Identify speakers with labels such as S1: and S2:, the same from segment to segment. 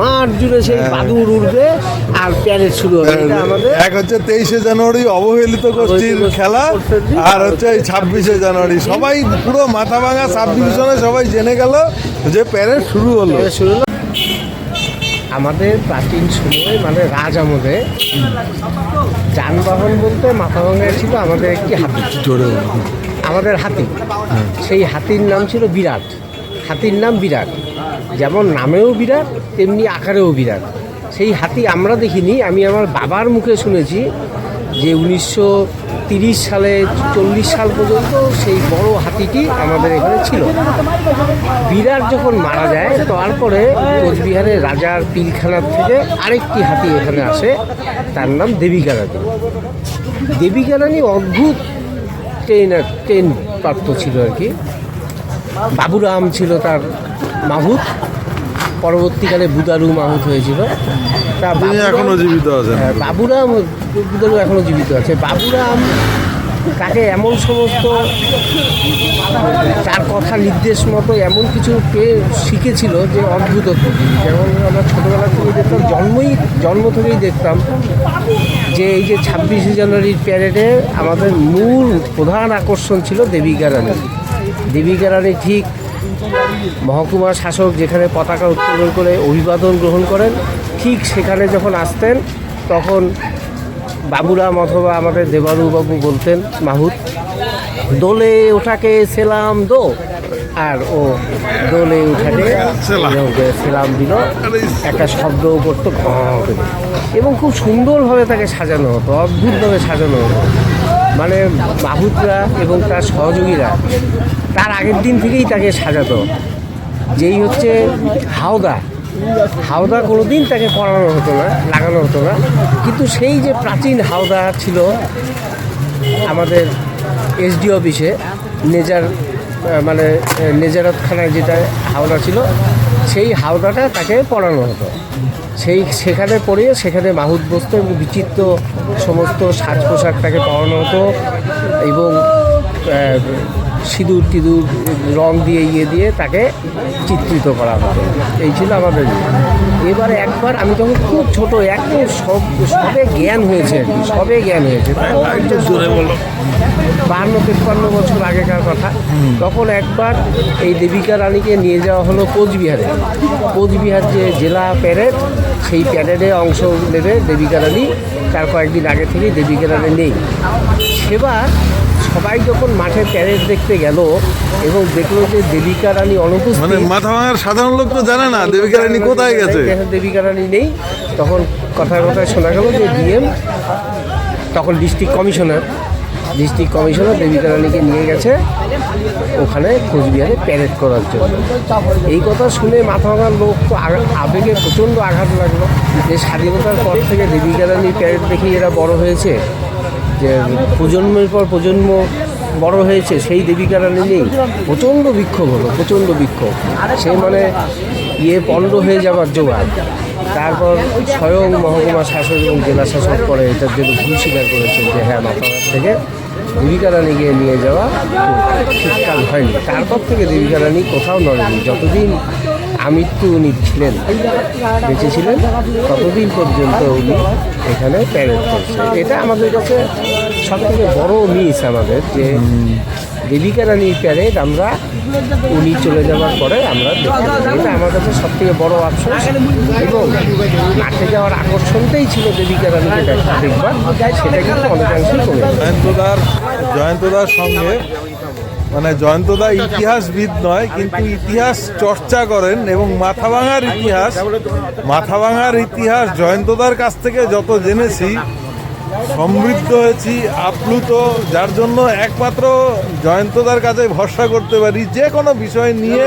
S1: মাঠ জুড়ে সেই
S2: হ্যাঁ।
S1: বাদুর উঠবে আর প্যারেড শুরু হবে। এটা আমাদের
S2: এক হচ্ছে তেইশে জানুয়ারি অবহেলিত গোষ্ঠীর খেলা আর হচ্ছে এই ছাব্বিশে জানুয়ারি। সবাই পুরো মাথা ভাঙা সাব ডিভিশনে সবাই জেনে গেল যে প্যারেড শুরু হলো।
S1: শুরু হলো। আমাদের প্রাচীন সময় মানে রাজ আমলে যানবাহন বলতে মাথা ভাঙায় ছিল আমাদের একটি হাতি। আমাদের হাতি। সেই হাতির নাম ছিল বিরাট। হাতির নাম বিরাট। যেমন নামেও বিরাট, তেমনি আকারেও বিরাট। সেই হাতি আমরা দেখিনি, আমি আমার বাবার মুখে শুনেছি যে উনিশশো তিরিশ সালে, চল্লিশ সাল পর্যন্ত সেই বড় হাতিটি আমাদের এখানে ছিল। বিরাট যখন মারা যায়, তারপরে কোচবিহারের রাজার পিলখানার থেকে আরেকটি হাতি এখানে আসে, তার নাম দেবিকা রানী দেবিকা রানী অদ্ভুত ট্রেন ট্রেন প্রাপ্ত ছিল আর কি। বাবুরাম ছিল তার মাহুত। পরবর্তীকালে বুদারু মাহুত হয়েছিল। তা
S2: তিনি জীবিত আছেন।
S1: হ্যাঁ, বাবুরাম বুদারু এখনও জীবিত আছে। বাবুরাম তাকে এমন সমস্ত তার কথা নির্দেশ মতো এমন কিছু পেয়ে শিখেছিল যে অদ্ভুত অদ্ভুত যেমন আমরা ছোটোবেলা থেকে দেখতাম জন্মই জন্ম থেকেই দেখতাম যে এই যে ছাব্বিশে জানুয়ারির প্যারেডে আমাদের মূল প্রধান আকর্ষণ ছিল দেবিকা রানী দেবিকা রানী ঠিক মহকুমা শাসক যেখানে পতাকা উত্তোলন করে অভিবাদন গ্রহণ করেন, ঠিক সেখানে যখন আসতেন, তখন বাবুরাম অথবা আমাদের দেবারু বাবু বলতেন, মাহুত, দোলে ওঠাকে সেলাম দো। আর ও, দোলে উঠাকে
S2: সেলাম।
S1: দিল, একটা শব্দও করতো এবং খুব সুন্দরভাবে তাকে সাজানো হতো, অদ্ভুতভাবে সাজানো হতো। মানে মাহুতরা এবং তার সহযোগীরা, তার আগের দিন থেকেই তাকে সাজাত। যেই হচ্ছে হাওদা। হাওদা কোনো দিন তাকে পড়ানো হতো না, লাগানো হতো না। কিন্তু সেই যে প্রাচীন হাওদা ছিল আমাদের এসডি অফিসে নেজার মানে নিজেরত নেজারতখানায় যেটা হাওড়া ছিল, সেই হাওড়াটা তাকে পড়ানো হতো। সেই, সেখানে পড়িয়ে সেখানে মাহুদ বস্তু এবং বিচিত্র সমস্ত সাজ পোশাক তাকে পড়ানো হতো এবং সিঁদুর টিঁদুর রং দিয়ে ইয়ে দিয়ে তাকে চিত্রিত করা হতো এই ছিল আমাদের। এবারে একবার আমি তখন খুব ছোট একদম সব সবে জ্ঞান হয়েছে আর কি সবে জ্ঞান হয়েছে। বাহান্ন তেপ্পান্ন বছর আগেকার কথা। তখন একবার এই দেবিকা রানীকে নিয়ে যাওয়া হলো কোচবিহারে। কোচবিহার যে জেলা প্যারেড সেই প্যারেডে অংশ নেবে দেবিকা রানী। তার কয়েকদিন আগে থেকেই দেবিকা রানী নেই। সেবার সবাই যখন মাঠে প্যারেড দেখতে গেল এবং দেখল যে দেবিকা রানী
S2: মানে
S1: অনুপস্থিত
S2: মাথা ভাঙার সাধারণ লোক তো জানে না দেবিকা রানী কোথায় গেছে।
S1: দেবিকা রানী নেই। তখন কথায় কথায় শোনা গেল যে ডিএম তখন district commissioner district commissioner Devika রানীকে নিয়ে গেছে ওখানে কোচবিহারে প্যারেড করার জন্য। এই কথা শুনে মাথা ভাঙার লোক তো আবেগে প্রচণ্ড আঘাত লাগল। যে স্বাধীনতার পর থেকে দেবিকা প্যারেড দেখেই এরা বড় হয়েছে। যে প্রজন্মের পর প্রজন্ম বড় হয়েছে, সেই দেবিকা রানী নেই প্রচণ্ড বিক্ষোভ হলো, প্রচণ্ড বিক্ষোভ। সে মানে ইয়ে পণ্ড হয়ে যাওয়ার জোগাড়। তারপর স্বয়ং মহকুমা শাসক এবং জেলা শাসক করে এটার জন্য ভুল স্বীকার করেছেন যে হ্যাঁ মাথাঘাট থেকে দেবিকা রানীকে নিয়ে যাওয়া ঠিকঠাক হয়নি। তারপর থেকে দেবিকা রানী কোথাও নড়েনি। যতদিন আমৃত্যু উনি ছিলেন, বেঁচে ছিলেন, ততদিন পর্যন্ত উনি এখানে প্যারেড করছে। এটা আমাদের কাছে সব থেকে বড় মিস আমাদের যে দেবিকা রানীর প্যারেড আমরা উনি চলে যাওয়ার পরে আমরা এটা আমার কাছে সব থেকে বড় আফসোস। এবং মাঠে যাওয়ার আকর্ষণটাই ছিল দেবিকা রানীকে দেখা দেখবার, সেটা কিন্তু অনেকাংশেই
S2: জয়ন্তদার জয়ন্তদার সঙ্গে মানে জয়ন্তদা ইতিহাসবিদ নয়, কিন্তু ইতিহাস চর্চা করেন এবং মাথা ভাঙার ইতিহাস মাথা ভাঙার ইতিহাস জয়ন্তদার কাছ থেকে যত জেনেছি, সমৃদ্ধ হয়েছি, আপ্লুত, যার জন্য একমাত্র জয়ন্তদার কাছে ভরসা করতে পারি। যে কোনো বিষয় নিয়ে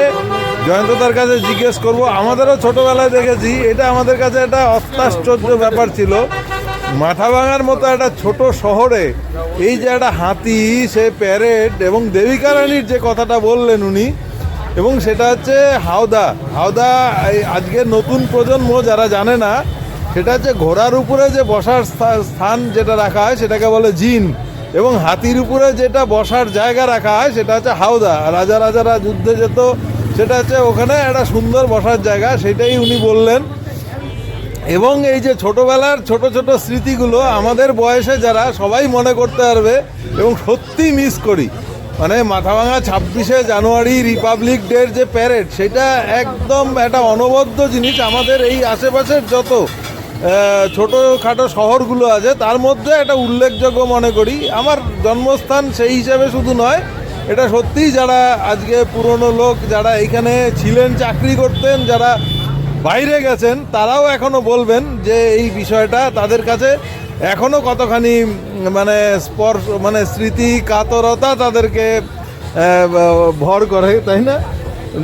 S2: জয়ন্তদার কাছে জিজ্ঞেস করব। আমাদেরও ছোটবেলায় দেখেছি, এটা আমাদের কাছে একটা অত্যাশ্চর্য ব্যাপার ছিল। মাথা ভাঙার মতো একটা ছোট শহরে এই যে একটা হাতি, সে প্যারেড এবং দেবিকা রানীর যে কথাটা বললেন উনি, এবং সেটা হচ্ছে হাওদা। হাওদা আজকের নতুন প্রজন্ম যারা জানে না, সেটা হচ্ছে ঘোড়ার উপরে যে বসার স্থান যেটা রাখা হয়, সেটাকে বলে জিন। এবং হাতির উপরে যেটা বসার জায়গা রাখা হয়, সেটা হচ্ছে হাওদা। রাজা রাজারা যুদ্ধে যেত, সেটা হচ্ছে ওখানে একটা সুন্দর বসার জায়গা, সেটাই উনি বললেন। এবং এই যে ছোটবেলার ছোট ছোট স্মৃতিগুলো, আমাদের বয়সে যারা সবাই মনে করতে পারবে এবং সত্যি মিস করি। মানে মাথাভাঙা ছাব্বিশে জানুয়ারি রিপাবলিক ডের যে প্যারেড সেটা একদম একটা অনবদ্য জিনিস। আমাদের এই আশেপাশের যত ছোটোখাটো শহরগুলো আছে, তার মধ্যে একটা উল্লেখযোগ্য মনে করি। আমার জন্মস্থান সেই হিসাবে শুধু নয়, এটা সত্যিই যারা আজকে পুরনো লোক, যারা এখানে ছিলেন, চাকরি করতেন, যারা বাইরে গেছেন তারাও এখনও বলবেন যে এই বিষয়টা তাদের কাছে এখনও কতখানি মানে স্পর্শ মানে স্মৃতি কাতরতা তাদেরকে ভর করে তাই না?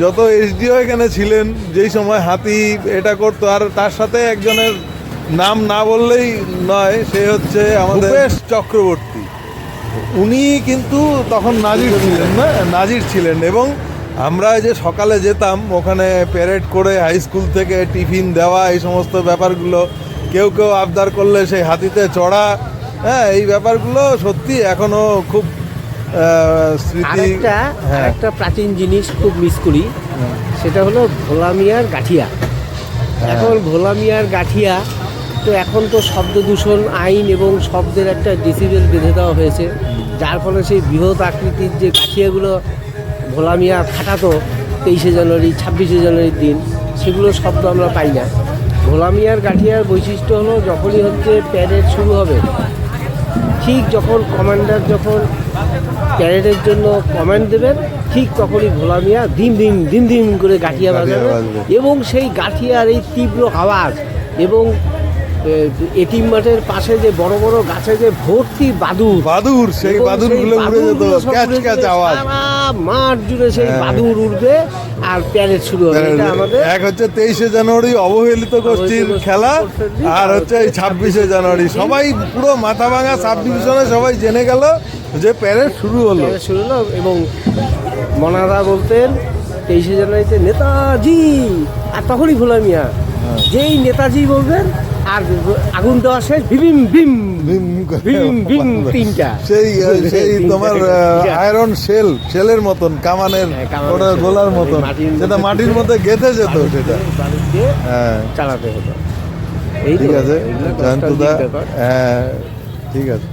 S2: যত এসডিও এখানে ছিলেন যেই সময় হাতি এটা করতো আর তার সাথে একজনের নাম না বললেই নয় সে হচ্ছে আমাদের চক্রবর্তী। উনি কিন্তু তখন নাজির ছিলেন না? নাজির ছিলেন এবং আমরা যে সকালে যেতাম ওখানে প্যারেড করে হাই স্কুল থেকে টিফিন দেওয়া এই সমস্ত ব্যাপারগুলো কেউ কেউ আবদার করলে সেই হাতিতে চড়া হ্যাঁ এই ব্যাপারগুলো সত্যি এখনও খুব স্মৃতি
S1: আরেকটা
S2: হ্যাঁ।
S1: প্রাচীন জিনিস খুব মিস করি সেটা হলো ভোলা মিয়ার গাঠিয়া। এখন ভোলা মিয়ার গাঠিয়া তো এখন তো শব্দ দূষণ আইন এবং শব্দের একটা ডিসিবেল বেঁধে দেওয়া হয়েছে। যার ফলে সেই বৃহৎ আকৃতির যে গাঠিয়াগুলো ভোলা মিয়া ফাটাতো তেইশে জানুয়ারি ছাব্বিশে জানুয়ারির দিন সেগুলো শব্দ আমরা পাই না। ভোলা মিয়ার গাঠিয়ার বৈশিষ্ট্য হলো যখনই হচ্ছে প্যারেড শুরু হবে ঠিক যখন কমান্ডার যখন প্যারেডের জন্য কমান্ড দেবেন ঠিক তখনই ভোলা মিয়া দিন দিন দিন দিন করে গাঠিয়া
S2: গাঠিয়া
S1: বাজাবে। এবং সেই গাঠিয়ার এই তীব্র আওয়াজ এবং এটিম মাঠের পাশে যে বড় বড় গাছে যে ভর্তি বাদুর
S2: বাদুর সেই
S1: এবং
S2: বাদুরগুলো উড়ে যেত ক্যাচ ক্যাচ আওয়াজ।
S1: মাঠ জুড়ে সেই
S2: হ্যাঁ।
S1: বাদুর উঠবে আর প্যারেড শুরু হবে। এটা আমাদের
S2: এক হচ্ছে তেইশে জানুয়ারি অবহেলিত গোষ্ঠীর খেলা আর হচ্ছে এই ছাব্বিশে জানুয়ারি। সবাই পুরো মাথা ভাঙা সাব ডিভিশনে সবাই জেনে গেল যে প্যারেড শুরু হলো।
S1: শুরু হলো এবং মনাদা বলতেন তেইশে জানুয়ারিতে নেতাজি আর তখনই ভোলা মিয়া
S2: হ্যাঁ।
S1: যেই নেতাজি বলবেন আর আগুন দেওয়া শেষ বিম
S2: ভিম
S1: ভিম ভিম তিনটা।
S2: সেই সেই তোমার আয়রন শেল শেলের মতন কামানের
S1: হ্যাঁ,
S2: ওটা গোলার মতন। সেটা মাটির মধ্যে গেঁথে যেত সেটা। হ্যাঁ।
S1: চালাতে হতো।
S2: ঠিক আছে জয়ন্তদা হ্যাঁ ঠিক আছে।